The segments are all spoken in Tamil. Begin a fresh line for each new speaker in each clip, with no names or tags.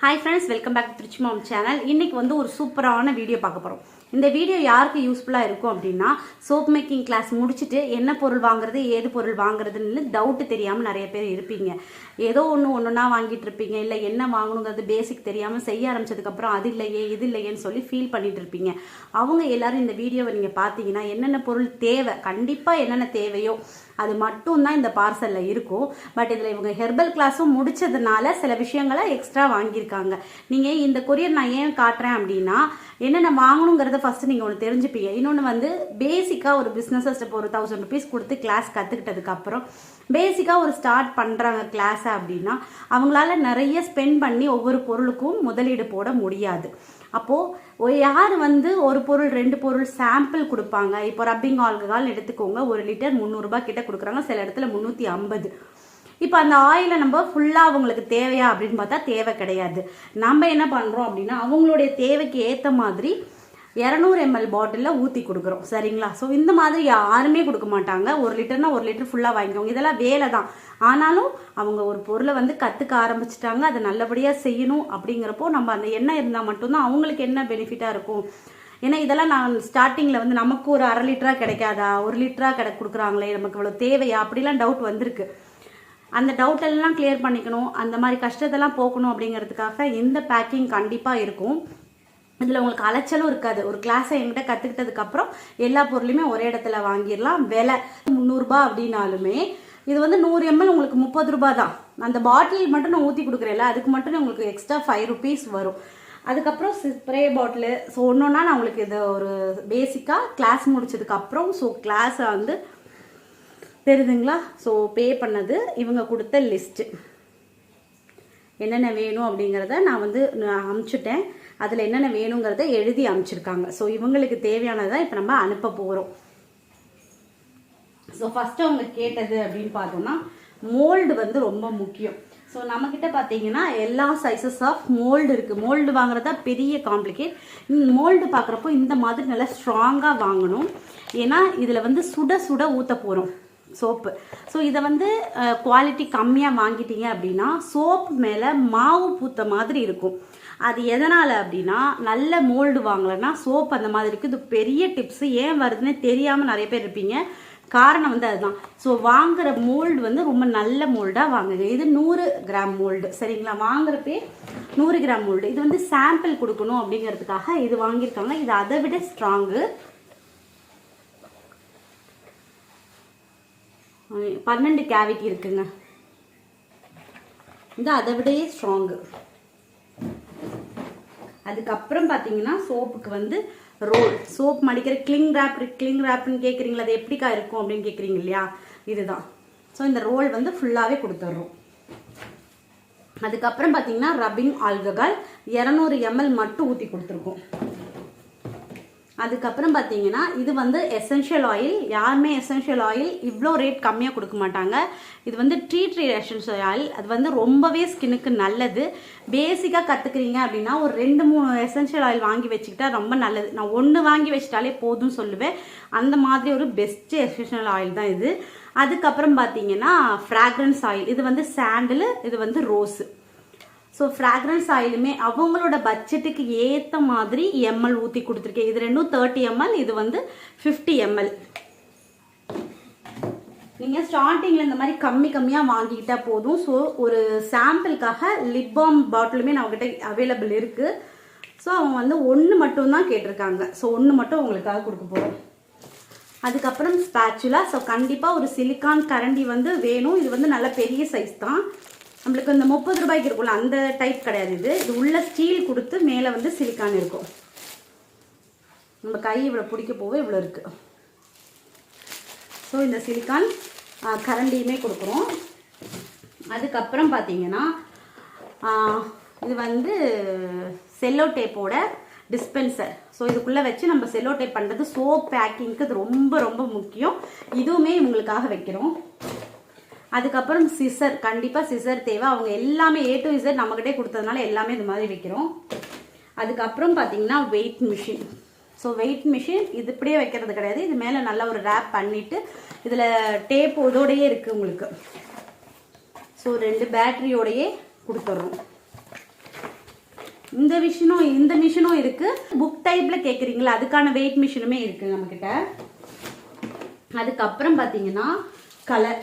Hi friends welcome back Trichy mom channel இன்னைக்கு வந்து ஒரு சூப்பரான வீடியோ பார்க்க போகிறோம் இந்த வீடியோ யாருக்கு யூஸ்ஃபுல்லாக இருக்கும் அப்படின்னா சோப் மேக்கிங் கிளாஸ் முடிச்சுட்டு என்ன பொருள் வாங்குறது ஏது பொருள் வாங்குறதுன்னு டவுட்டு தெரியாமல் நிறைய பேர் இருப்பீங்க. ஏதோ ஒன்று ஒன்றுனா வாங்கிட்டு இருப்பீங்க. இல்லை என்ன வாங்கணுங்கிறது பேசிக் தெரியாமல் செய்ய ஆரம்பிச்சதுக்கப்புறம் அது இல்லையே இது இல்லையேன்னு சொல்லி ஃபீல் பண்ணிட்டு இருப்பீங்க. அவங்க எல்லாரும் இந்த வீடியோவை நீங்கள் பார்த்தீங்கன்னா என்னென்ன பொருள் தேவை கண்டிப்பாக என்னென்ன தேவையோ அது மட்டும்தான் இந்த பார்சலில் இருக்கும். பட் இதில் இவங்க ஹெர்பல் கிளாஸும் முடிச்சதுனால சில விஷயங்களை எக்ஸ்ட்ரா வாங்கியிருக்காங்க. நீங்கள் இந்த கொரியர் நான் ஏன் காட்டுறேன் அப்படின்னா என்னென்ன வாங்கணுங்கிறத ஃபஸ்ட்டு நீங்கள் ஒன்று தெரிஞ்சுப்பீங்க. இன்னொன்று வந்து பேசிக்காக ஒரு பிஸ்னஸஸ் இப்போ ஒரு தௌசண்ட் ருபீஸ் கொடுத்து கிளாஸ் கற்றுக்கிட்டதுக்கப்புறம் பேசிக்காக ஒரு ஸ்டார்ட் பண்ணுறாங்க கிளாஸை அப்படின்னா அவங்களால நிறைய ஸ்பெண்ட் பண்ணி ஒவ்வொரு பொருளுக்கும் முதலீடு போட முடியாது. அப்போது யார் வந்து ஒரு பொருள் ரெண்டு பொருள் சாம்பிள் கொடுப்பாங்க? இப்போ ரப்பிங் ஆல்கஹால் எடுத்துக்கோங்க ஒரு லிட்டர் முந்நூறுரூபா கிட்ட கொடுக்குறாங்க சில இடத்துல முந்நூற்றி ஐம்பது. இப்போ அந்த ஆயிலை நம்ம ஃபுல்லாக அவங்களுக்கு தேவையா அப்படின்னு பார்த்தா தேவை கிடையாது. நம்ம என்ன பண்ணுறோம் அப்படின்னா அவங்களுடைய தேவைக்கு ஏற்ற மாதிரி இரநூறு எம்எல் பாட்டிலில் ஊற்றி கொடுக்குறோம். சரிங்களா? ஸோ இந்த மாதிரி யாருமே கொடுக்க மாட்டாங்க. ஒரு லிட்டர்னா ஒரு லிட்டர் ஃபுல்லாக வாங்கிக்கோங்க. இதெல்லாம் வேலை தான். ஆனாலும் அவங்க ஒரு பொருளை வந்து கற்றுக்க ஆரம்பிச்சிட்டாங்க. அதை நல்லபடியாக செய்யணும் அப்படிங்கிறப்போ நம்ம அந்த எண்ணெய் இருந்தால் மட்டும்தான் அவங்களுக்கு என்ன பெனிஃபிட்டாக இருக்கும். ஏன்னா இதெல்லாம் நான் ஸ்டார்டிங்கில் வந்து நமக்கு ஒரு அரை லிட்டராக கிடைக்காதா? ஒரு லிட்டராக கிடை கொடுக்குறாங்களே. நமக்கு இவ்வளோ தேவையா? அப்படிலாம் டவுட் வந்திருக்கு. அந்த டவுட்டெல்லாம் கிளியர் பண்ணிக்கணும் அந்த மாதிரி கஷ்டத்தெல்லாம் போக்கணும் அப்படிங்கிறதுக்காக இந்த பேக்கிங் கண்டிப்பாக இருக்கும். இதில் உங்களுக்கு அலைச்சலும் இருக்காது. ஒரு கிளாஸை என்கிட்ட கற்றுக்கிட்டதுக்கப்புறம் எல்லா பொருளையுமே ஒரே இடத்துல வாங்கிடலாம். விலை முந்நூறுரூபா அப்படின்னாலுமே இது வந்து நூறு எம்எல் உங்களுக்கு முப்பது ரூபா தான். அந்த பாட்டில் மட்டும் நான் ஊற்றி கொடுக்குறேன்ல அதுக்கு மட்டும் உங்களுக்கு எக்ஸ்ட்ரா ஃபைவ் ருபீஸ் வரும். அதுக்கப்புறம் ஸ்ப்ரே பாட்டிலு ஸோ ஒன்றுன்னா நான் உங்களுக்கு இது ஒரு பேசிக்காக கிளாஸ் முடிச்சதுக்கப்புறம் ஸோ கிளாஸை வந்து தெரியுதுங்களா ஸோ பே பண்ணது இவங்க கொடுத்த லிஸ்ட்டு என்னென்ன வேணும் அப்படிங்கிறத நான் வந்து நான் அதில் என்னென்ன வேணுங்கிறத எழுதி அமுச்சிருக்காங்க. ஸோ இவங்களுக்கு தேவையானதை இப்போ நம்ம அனுப்ப போகிறோம் ஸோ ஃபஸ்ட்டு அவங்க கேட்டது அப்படின்னு பார்த்தோம்னா மோல்டு வந்து ரொம்ப முக்கியம். ஸோ நம்மக்கிட்ட பார்த்தீங்கன்னா எல்லா சைஸஸ் ஆஃப் மோல்டு இருக்குது மோல்டு வாங்குறதா பெரிய காம்ப்ளிகேட் மோல்டு பார்க்குறப்போ இந்த மாதிரி நல்லா ஸ்ட்ராங்காக வாங்கணும். ஏன்னா இதில் வந்து சுட சுட ஊற்ற போகிறோம் சோப்பு. ஸோ இதை வந்து குவாலிட்டி கம்மியாக வாங்கிட்டீங்க அப்படின்னா சோப் மேலே மாவு பூத்த மாதிரி இருக்கும். அது எதனால் அப்படின்னா நல்ல மோல்டு வாங்கலைன்னா சோப் அந்த மாதிரி இருக்குது. இது பெரிய டிப்ஸு ஏன் வருதுன்னு தெரியாமல் நிறைய பேர் இருப்பீங்க. காரணம் வந்து அதுதான். ஸோ வாங்குற மோல்டு வந்து ரொம்ப நல்ல மோல்டாக வாங்குங்க. இது நூறு கிராம் மோல்டு சரிங்களா? வாங்குறப்பே நூறு கிராம் மோல்டு இது வந்து சாம்பிள் கொடுக்கணும் அப்படிங்கிறதுக்காக இது வாங்கியிருக்காங்க. இது அதை விட ஸ்ட்ராங்கு பன்னெண்டு கேவிட்டி இருக்குங்க. இது அதை விடையே ஸ்ட்ராங்கு அதுக்கப்புறம் பார்த்தீங்கன்னா சோப்புக்கு வந்து ரோல் சோப் மடிக்கிற கிளிங் ரேப் கிளிங் ரேப்னு கேட்குறீங்களா அது எப்படிக்கா இருக்கும் அப்படின்னு கேட்குறீங்க இல்லையா? இதுதான். ஸோ இந்த ரோல் வந்து ஃபுல்லாகவே கொடுத்துட்றோம் அதுக்கப்புறம் பார்த்தீங்கன்னா ரப்பிங் ஆல்கஹால் இரநூறு எம்எல் மட்டும் ஊற்றி கொடுத்துருக்கோம். அதுக்கப்புறம் பார்த்தீங்கன்னா இது வந்து எசென்ஷியல் ஆயில் யாருமே எசென்ஷியல் ஆயில் இவ்வளோ ரேட் கம்மியாக கொடுக்க மாட்டாங்க. இது வந்து ட்ரீ ட்ரீ எசென்ஷியல் ஆயில் அது வந்து ரொம்பவே ஸ்கின்னுக்கு நல்லது. பேசிக்காக கற்றுக்குறீங்க அப்படின்னா ஒரு ரெண்டு மூணு எசென்ஷியல் ஆயில் வாங்கி வச்சுக்கிட்டா ரொம்ப நல்லது. நான் ஒன்று வாங்கி வச்சிட்டாலே போதும்னு சொல்லுவேன். அந்த மாதிரி ஒரு பெஸ்ட் எசென்ஷியல் ஆயில் தான் இது. அதுக்கப்புறம் பார்த்தீங்கன்னா ஃப்ராக்ரன்ஸ் ஆயில் இது வந்து சாண்டில் இது வந்து ரோஸு ஸோ ஃப்ராக்ரன்ஸ் ஆயிலுமே அவங்களோட பட்ஜெட்டுக்கு ஏற்ற மாதிரி எம்எல் ஊற்றி கொடுத்துருக்கேன். இது ரெண்டும் தேர்ட்டி எம்எல் இது வந்து ஃபிஃப்டி எம்எல் நீங்கள் ஸ்டார்டிங்கில் இந்த மாதிரி கம்மி கம்மியாக வாங்கிக்கிட்டா போதும். ஸோ ஒரு சாம்பிளுக்காக லிப் பாம் பாட்டிலுமே நம்மக்கிட்ட அவைலபிள் இருக்குது ஸோ அவங்க வந்து ஒன்று மட்டும்தான் கேட்டிருக்காங்க. ஸோ ஒன்று மட்டும் உங்களுக்காக கொடுக்க போகிறோம் அதுக்கப்புறம் ஸ்பேச்சுலா ஸோ கண்டிப்பாக ஒரு சிலிக்கான் கரண்டி வந்து வேணும். இது வந்து நல்ல பெரிய சைஸ் தான். நம்மளுக்கு இந்த முப்பது ரூபாய்க்கு இருக்கும்ல அந்த டைப் கிடையாது இது. இது உள்ள ஸ்டீல் கொடுத்து மேலே வந்து சிலிக்கான் இருக்கும். நம்ம கை இவ்வளோ பிடிக்க போக இவ்வளோ இருக்குது ஸோ இந்த சிலிக்கான் கரண்டியுமே கொடுக்குறோம். அதுக்கப்புறம் பார்த்தீங்கன்னா இது வந்து செல்லோ டேப்போட டிஸ்பென்சர் ஸோ இதுக்குள்ளே வச்சு நம்ம செல்லோ டேப் பண்ணுறது சோப் பேக்கிங்க்கு இது ரொம்ப ரொம்ப முக்கியம். இதுவுமே இவங்களுக்காக வைக்கிறோம். அதுக்கப்புறம் சிசர் கண்டிப்பாக சிசர் தேவை. அவங்க எல்லாமே ஏ டு இசட் நம்மக்கிட்டே கொடுத்ததுனால எல்லாமே இது மாதிரி வைக்கிறோம். அதுக்கப்புறம் பார்த்தீங்கன்னா weight machine so weight machine இது இப்படியே வைக்கிறது கிடையாது. இது மேலே நல்லா ஒரு ரேப் பண்ணிவிட்டு இதில் டேப் இதோடையே இருக்குது உங்களுக்கு. ஸோ ரெண்டு பேட்டரியோடையே கொடுத்துட்றோம் இந்த மிஷினும் இந்த மிஷினும் இருக்குது புக் டைப்பில் கேட்குறீங்களா அதுக்கான வெயிட் மிஷினுமே இருக்குது நம்மக்கிட்ட அதுக்கப்புறம் பார்த்தீங்கன்னா கலர்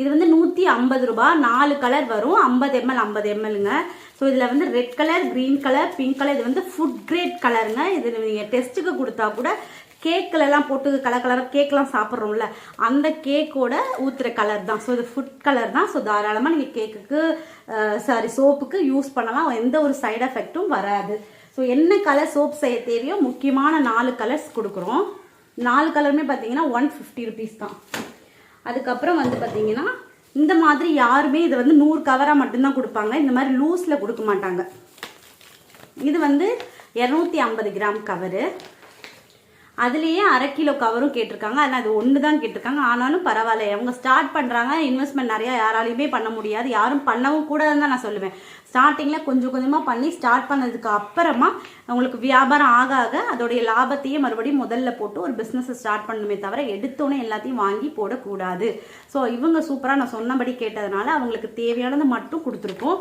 இது வந்து நூற்றி ஐம்பது ரூபா நாலு கலர் வரும். ஐம்பது எம்எல் ஐம்பது எம்எல்ங்க ஸோ இதில் வந்து red colour green colour pink colour இது வந்து ஃபுட் கிரேட் கலருங்க இது நீங்கள் டெஸ்ட்டுக்கு கொடுத்தா கூட கேக்கிலலாம் போட்டு கலர் கலராக கேக்லாம் சாப்பிட்றோம்ல அந்த கேக்கோட ஊற்றுற கலர் தான். ஸோ இது ஃபுட் கலர் தான். ஸோ தாராளமாக நீங்கள் கேக்குக்கு சாரி சோப்புக்கு யூஸ் பண்ணலாம். எந்த ஒரு சைடு எஃபெக்ட்டும் வராது. ஸோ என்ன கலர் சோப் செய்ய தேவையோ முக்கியமான நாலு கலர்ஸ் கொடுக்குறோம். நாலு கலருமே பார்த்தீங்கன்னா ஒன் ஃபிஃப்டி ருபீஸ் தான். அதுக்கப்புறம் வந்து பார்த்தீங்கன்னா இந்த மாதிரி யாருமே இதை வந்து நூறு கவராக மட்டும்தான் கொடுப்பாங்க. இந்த மாதிரி லூஸில் கொடுக்க மாட்டாங்க. இது வந்து இரநூத்தி ஐம்பது கிராம் கவரு அதுலேயே அரை கிலோ கவரும் கேட்டிருக்காங்க. ஆனால் அது ஒன்று தான் கேட்டிருக்காங்க. ஆனாலும் பரவாயில்ல. அவங்க ஸ்டார்ட் பண்ணுறாங்க இன்வெஸ்ட்மெண்ட் நிறையா யாராலையுமே பண்ண முடியாது. யாரும் பண்ணவும் கூடாதுன்னு தான் நான் சொல்லுவேன். ஸ்டார்டிங்கில் கொஞ்சம் கொஞ்சமாக பண்ணி ஸ்டார்ட் பண்ணதுக்கு அப்புறமா அவங்களுக்கு வியாபாரம் ஆக ஆக அதோடைய லாபத்தையே மறுபடியும் முதல்ல போட்டு ஒரு பிஸ்னஸை ஸ்டார்ட் பண்ணணுமே தவிர எடுத்தோன்னே எல்லாத்தையும் வாங்கி போடக்கூடாது. ஸோ இவங்க சூப்பராக நான் சொன்னபடி கேட்டதுனால அவங்களுக்கு தேவையானதை மட்டும் கொடுத்துருக்கோம்.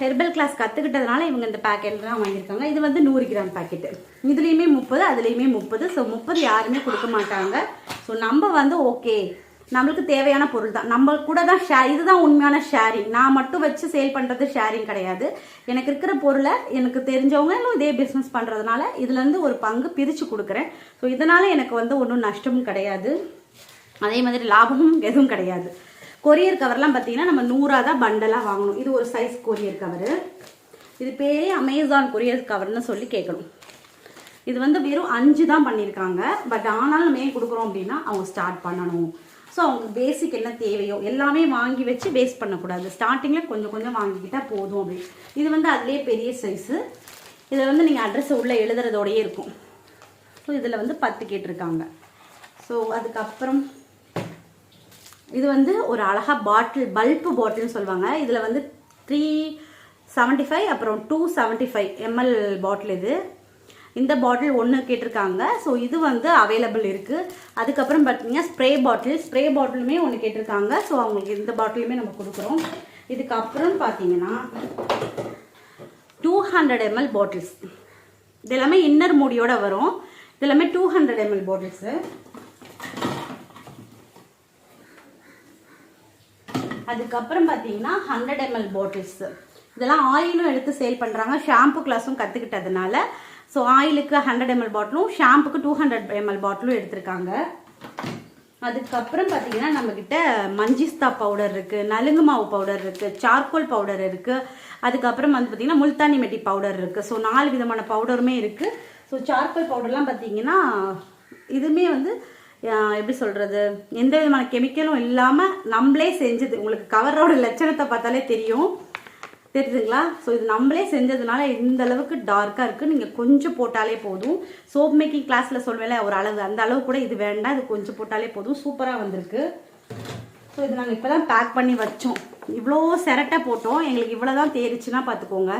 ஹெர்பல் கிளாஸ் கற்றுக்கிட்டதுனால இவங்க இந்த பேக்கெட்டில் தான் வாங்கியிருக்காங்க. இது வந்து நூறு கிராம் பேக்கெட்டு இதுலேயுமே முப்பது அதுலேயுமே முப்பது. ஸோ முப்பது யாருமே கொடுக்க மாட்டாங்க. ஸோ நம்ம வந்து ஓகே நம்மளுக்கு தேவையான பொருள் தான். நம்ம கூட தான் ஷே இதுதான் உண்மையான ஷேரிங் நான் மட்டும் வச்சு சேல் பண்ணுறது ஷேரிங் கிடையாது. எனக்கு இருக்கிற பொருளை எனக்கு தெரிஞ்சவங்களும் இதே பிஸ்னஸ் பண்ணுறதுனால இதுலேருந்து ஒரு பங்கு பிரித்து கொடுக்குறேன். ஸோ இதனால் எனக்கு வந்து ஒன்றும் நஷ்டமும் கிடையாது. அதே மாதிரி லாபமும் எதுவும் கிடையாது. கொரியர் கவர்லாம் பார்த்தீங்கன்னா நம்ம நூறாக தான் பண்டலாக வாங்கணும். இது ஒரு சைஸ் கொரியர் கவரு. இது பேரே அமேசான் கொரியர் கவர்னு சொல்லி கேட்கணும் இது வந்து வெறும் அஞ்சு தான் பண்ணியிருக்காங்க பட் ஆனாலும் நம்ம ஏன் கொடுக்குறோம் அப்படின்னா அவங்க ஸ்டார்ட் பண்ணணும். ஸோ அவங்க பேசிக் என்ன தேவையோ எல்லாமே வாங்கி வச்சு வேஸ்ட் பண்ணக்கூடாது. ஸ்டார்டிங்கில் கொஞ்சம் கொஞ்சம் வாங்கிக்கிட்டால் போதும் அப்படின்னு இது வந்து அதுலேயே பெரிய சைஸு இதில் வந்து நீங்கள் அட்ரஸ் உள்ளே எழுதுறதோடையே இருக்கும். ஸோ இதில் வந்து பத்து கேட்டிருக்காங்க. ஸோ அதுக்கப்புறம் இது வந்து ஒரு அழகா பாட்டில் பல்பு பாட்டில்னு சொல்லுவாங்க. இதில் வந்து த்ரீ செவன்ட்டி ஃபைவ் அப்புறம் two seventy five M L bottle இது. இந்த பாட்டில் ஒன்று கேட்டிருக்காங்க. ஸோ இது வந்து அவைலபிள் இருக்குது அதுக்கப்புறம் பார்த்தீங்கன்னா ஸ்ப்ரே பாட்டில் ஸ்ப்ரே பாட்டிலுமே ஒன்று கேட்டிருக்காங்க. ஸோ அவங்களுக்கு இந்த பாட்டிலுமே நம்ம கொடுக்குறோம். இதுக்கப்புறம் பார்த்தீங்கன்னா டூ ஹண்ட்ரட் எம்எல் பாட்டில்ஸ் இது எல்லாமே இன்னர் மூடியோட வரும். இது எல்லாமே டூ ஹண்ட்ரட் எம்எல் பாட்டில்ஸு அதுக்கப்புறம் பார்த்தீங்கன்னா ஹண்ட்ரட் எம்எல் பாட்டில்ஸ் இதெல்லாம் ஆயிலும் எடுத்து சேல் பண்ணுறாங்க ஷாம்பு கிளாஸும் கற்றுக்கிட்டதுனால ஸோ ஆயிலுக்கு ஹண்ட்ரட் எம்எல் பாட்டிலும் ஷாம்புக்கு டூ ஹண்ட்ரட் எம்எல் பாட்டிலும் எடுத்திருக்காங்க. அதுக்கப்புறம் பார்த்தீங்கன்னா நம்மக்கிட்ட மஞ்சிஸ்தா பவுடர் இருக்குது நலுங்கு மாவு பவுடர் இருக்குது சார்கோல் பவுடர் இருக்குது அதுக்கப்புறம் வந்து பார்த்தீங்கன்னா முல்தானி மெட்டி பவுடர் இருக்குது ஸோ நாலு விதமான பவுடருமே இருக்குது ஸோ சார்கோல் பவுடர்லாம் பார்த்தீங்கன்னா இதுவுமே வந்து எப்படி சொல்கிறது எந்த விதமான கெமிக்கலும் இல்லாமல் நம்மளே செஞ்சது. உங்களுக்கு கவரோட லட்சணத்தை பார்த்தாலே தெரியும். தெரியுதுங்களா ஸோ இது நம்மளே செஞ்சதுனால இந்த அளவுக்கு டார்க்காக இருக்குது நீங்கள் கொஞ்சம் போட்டாலே போதும். சோப் மேக்கிங் கிளாஸில் சொல்வேல ஒரு அளவு. அந்த அளவு கூட இது வேண்டாம். இது கொஞ்சம் போட்டாலே போதும். சூப்பராக வந்திருக்கு. ஸோ இது நாங்கள் இப்போ தான் பேக் பண்ணி வச்சோம். இவ்வளோ சிரட்டை போட்டோம். எங்களுக்கு இவ்வளோ தான் தேரிச்சுன்னா பார்த்துக்கோங்க.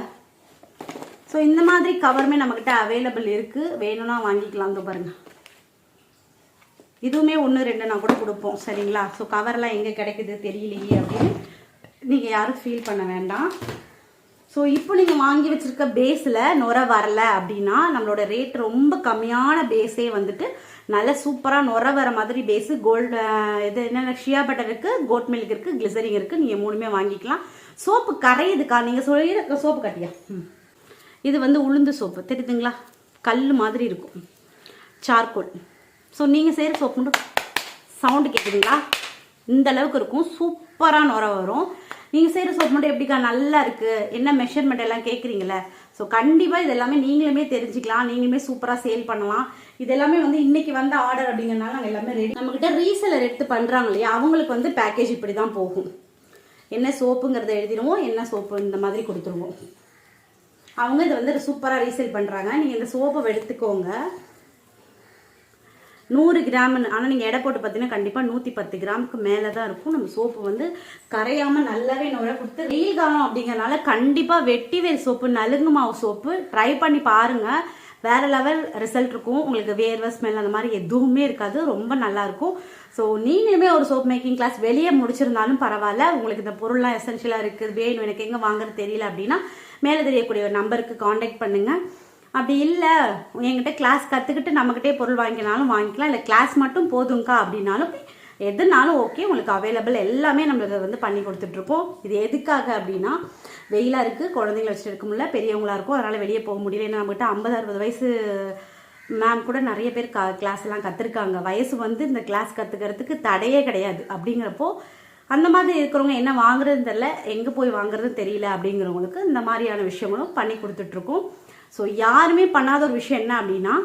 ஸோ இந்த மாதிரி கவருமே நம்மக்கிட்ட அவைலபிள் இருக்குது வேணும்னா வாங்கிக்கலாம் பாருங்கள் இதுவுமே ஒன்று ரெண்டு நான் கூட கொடுப்போம். சரிங்களா? ஸோ கவர்லாம் எங்கே கிடைக்குது தெரியலையே அப்படின்னு நீங்கள் யாரும் ஃபீல் பண்ண வேண்டாம். ஸோ இப்போ நீங்கள் வாங்கி வச்சுருக்க பேஸில் நுர வரல அப்படின்னா நம்மளோட ரேட் ரொம்ப கம்மியான பேஸே வந்துட்டு நல்ல சூப்பராக நுர வர மாதிரி பேஸு கோல்டு இது என்னென்ன ஷியா பட்டர் இருக்குது கோட் மில்க் இருக்குது கிளிசரிங் இருக்குது நீங்கள் மூணுமே வாங்கிக்கலாம். சோப்பு கரையுதுக்கா? நீங்கள் சொல்லியிருக்க சோப்பு கட்டியா? ம். இது வந்து உளுந்து சோப்பு தெரியுதுங்களா? கல் மாதிரி இருக்கும். சார்கோல் ஸோ நீங்கள் செய்கிற சோப்பு மட்டும் சவுண்டு கேட்குதுங்களா இந்த அளவுக்கு இருக்கும். சூப்பராக நுர வரும். நீங்கள் செய்கிற சோப் மட்டும் எப்படிக்கா நல்லா இருக்குது என்ன மெஷர்மெண்ட் எல்லாம் கேட்குறீங்களே ஸோ கண்டிப்பாக இது எல்லாமே நீங்களுமே தெரிஞ்சுக்கலாம். நீங்களுமே சூப்பராக சேல் பண்ணலாம். இது எல்லாமே வந்து இன்னைக்கு வந்த ஆர்டர் அப்படிங்கிறனால நாங்கள் எல்லாமே ரெடி நம்மக்கிட்ட ரீசெலர் எடுத்து பண்ணுறாங்க இல்லையா? அவங்களுக்கு வந்து பேக்கேஜ் இப்படி தான் போகும். என்ன சோப்புங்கிறத எழுதிடுவோம். என்ன சோப்பு இந்த மாதிரி கொடுத்துருவோம். அவங்க இதை வந்து சூப்பராக ரீசேல் பண்ணுறாங்க நீங்கள் இந்த சோப்பை எடுத்துக்கோங்க. நூறு கிராம்னு ஆனால் நீங்கள் எடை போட்டு பார்த்தீங்கன்னா கண்டிப்பாக நூற்றி பத்து கிராமுக்கு மேலே தான் இருக்கும். நம்ம சோப்பு வந்து கரையாமல் நல்லாவே நுழை கொடுத்து வெயில் காலம் அப்படிங்கிறனால கண்டிப்பாக வெட்டி வேர் சோப்பு நலுங்கு மாவு சோப்பு ட்ரை பண்ணி பாருங்கள் வேற லெவல் ரிசல்ட் இருக்கும். உங்களுக்கு வேர்வை ஸ்மெல் அந்த மாதிரி எதுவுமே இருக்காது. ரொம்ப நல்லா இருக்கும். ஸோ நீங்களுமே ஒரு சோப் மேக்கிங் கிளாஸ் வெளியே முடிச்சிருந்தாலும் பரவாயில்ல. உங்களுக்கு இந்த பொருள்லாம் எசென்ஷியலாக இருக்குது. வேணும். எனக்கு எங்கே வாங்குறது தெரியல அப்படின்னா மேலே தெரியக்கூடிய ஒரு நம்பருக்கு காண்டாக்ட் பண்ணுங்கள் அப்படி இல்லை. என்கிட்ட கிளாஸ் கற்றுக்கிட்டு நம்மக்கிட்டே பொருள் வாங்கினாலும் வாங்கிக்கலாம். இல்லை கிளாஸ் மட்டும் போதுங்க்கா அப்படின்னாலும் எதுனாலும் ஓகே உங்களுக்கு அவைலபிள் எல்லாமே நம்மளுக்கு வந்து பண்ணி கொடுத்துட்ருக்கோம் இது எதுக்காக அப்படின்னா வெயிலாக இருக்குது குழந்தைங்கள வச்சுட்டு இருக்க முடியல பெரியவங்களா இருக்கும் அதனால் வெளியே போக முடியல. ஏன்னா நம்மகிட்ட ஐம்பது அறுபது வயசு மேம் கூட நிறைய பேர் க கிளாஸ் எல்லாம் கற்றுருக்காங்க வயசு வந்து இந்த கிளாஸ் கற்றுக்கிறதுக்கு தடையே கிடையாது. அப்படிங்கிறப்போ அந்த மாதிரி இருக்கிறவங்க என்ன வாங்குறதுன்னு தெரில எங்கே போய் வாங்குறதுன்னு தெரியல அப்படிங்கிறவங்களுக்கு இந்த மாதிரியான விஷயங்களும் பண்ணி கொடுத்துட்ருக்கோம் ஸோ யாருமே பண்ணாத ஒரு விஷயம் என்ன அப்படின்னா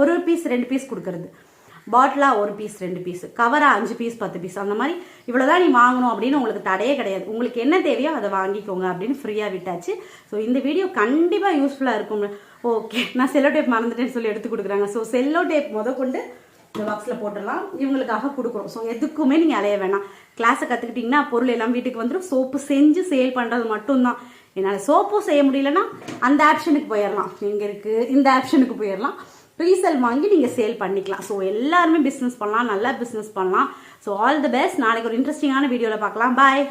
ஒரு பீஸ் ரெண்டு பீஸ் கொடுக்கறது. பாட்டிலாக ஒரு பீஸ் ரெண்டு பீஸ் கவராக அஞ்சு பீஸ் பத்து பீஸ் அந்த மாதிரி இவ்வளோதான் நீ வாங்கணும் அப்படின்னு உங்களுக்கு தடையே கிடையாது. உங்களுக்கு என்ன தேவையோ அதை வாங்கிக்கோங்க அப்படின்னு ஃப்ரீயாக விட்டாச்சு. ஸோ இந்த வீடியோ கண்டிப்பாக யூஸ்ஃபுல்லாக இருக்கும் ஓகே நான் செல்லோ டேப் மறந்துட்டேன்னு சொல்லி எடுத்து கொடுக்குறாங்க. ஸோ செல்லோ டேப் முத கொண்டு இந்த பாக்ஸில் போட்டுடலாம். இவங்களுக்காக கொடுக்குறோம். ஸோ எதுக்குமே நீங்கள் அலைய வேணாம். கிளாஸை கற்றுக்கிட்டிங்கன்னா பொருள் எல்லாம் வீட்டுக்கு வந்துடும் சோப்பு செஞ்சு சேல் பண்ணுறது மட்டும்தான். என்னால் சோப்பும் செய்ய முடியலன்னா அந்த ஆப்ஷனுக்கு போயிடலாம் எங்கே இருக்குது இந்த ஆப்ஷனுக்கு போயிடலாம் ரீசேல் வாங்கி நீங்கள் சேல் பண்ணிக்கலாம். ஸோ எல்லாருமே பிஸ்னஸ் பண்ணலாம் நல்லா பிஸ்னஸ் பண்ணலாம். ஸோ ஆல் தி பெஸ்ட் நாளைக்கு ஒரு இன்ட்ரெஸ்டிங்கான வீடியோவில் பார்க்கலாம். பாய்